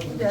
ಅಬೇಣ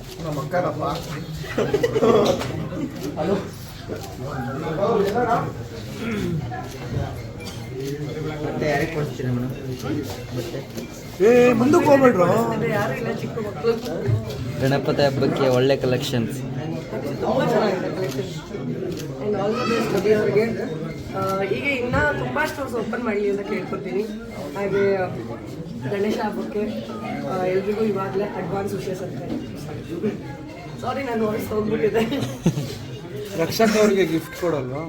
ನಮ್ಮ ಅಕ್ಕನಪ್ಪ ಹಲೋ ಮತ್ತೆ ಯಾರಿಗೆ ಕೊಡ್ತೀರಾ ಮೇಡಮ್ ಮತ್ತೆ ಏ ಮುಂದಕ್ಕೆ ಹೋಗ್ಬೇಡ್ರು ಗಣಪತಿ ಹಬ್ಬಕ್ಕೆ ಒಳ್ಳೆ ಕಲೆಕ್ಷನ್ಸ್ ತುಂಬ ಇನ್ನ ಹೀಗೆ ತುಂಬ ಸ್ಟೋರ್ಸ್ ಓಪನ್ ಮಾಡಲಿ ಅಂತ ಕೇಳ್ಕೊತೀನಿ. ಹಾಗೆ ಗಣೇಶ ಹಬ್ಬಕ್ಕೆ ಎಲ್ರಿಗೂ ಇವಾಗಲೇ ಅಡ್ವಾನ್ಸ್ ವಿಶೇಷ ಅಂತ ಸಾರಿ ನಾನು ವಾಯ್ಸ್ ಹೋಗ್ಬಿಟ್ಟಿದೆ. ರಕ್ಷಕ್ ಅವ್ರಿಗೆ ಗಿಫ್ಟ್ ಕೊಡಲ್ವಾ?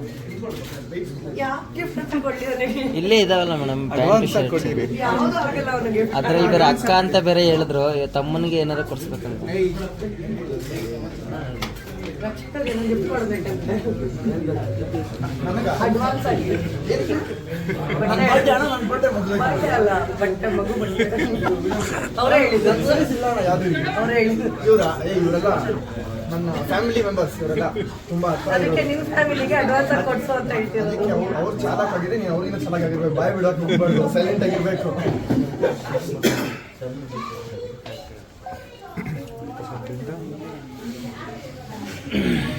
ಇಲ್ಲೇ ಇದಾವಲ್ಲ ಮೇಡಮ್ ಅದ್ರ ಅಡ್ವಾನ್ಸ್ ಶರ್ಟ್ ಯಾವುದು ಆಗಲ್ಲ ಅವನಿಗೆ. ಅದ್ರಲ್ಲಿ ಬೇರೆ ಅಕ್ಕ ಅಂತ ಬೇರೆ ಹೇಳಿದ್ರು ತಮ್ಮನಿಗೆ ಏನಾದ್ರು ಕೊಡ್ಸ್ಬೇಕಂತ. ಅಡ್ವಾನ್ಸ್ ಆಗಿ ಬಟ್ಟೆ ಅವರೇ ಅವರೇ ನನ್ನ ಫ್ಯಾಮಿಲಿ ಮೆಂಬರ್ಸ್ ಇವರೆಲ್ಲ ತುಂಬಾ ಅದಕ್ಕೆ ನಿಮ್ಮ ಫ್ಯಾಮಿಲಿಗೆ ಅಡ್ವಾನ್ಸ್ ಕೊಡ್ಸು ಅಂತ ಹೇಳ್ತಿರೋದು ಅವ್ರು ಅವ್ರು ನೀವು ಅವ್ರಿಗಿಂತ ಚೆನ್ನಾಗಿರ್ಬೇಕು ಬಾಯ್ ಬಿಡೋಕೆ ಸೈಲೆಂಟ್ ಆಗಿರ್ಬೇಕು Mm-hmm.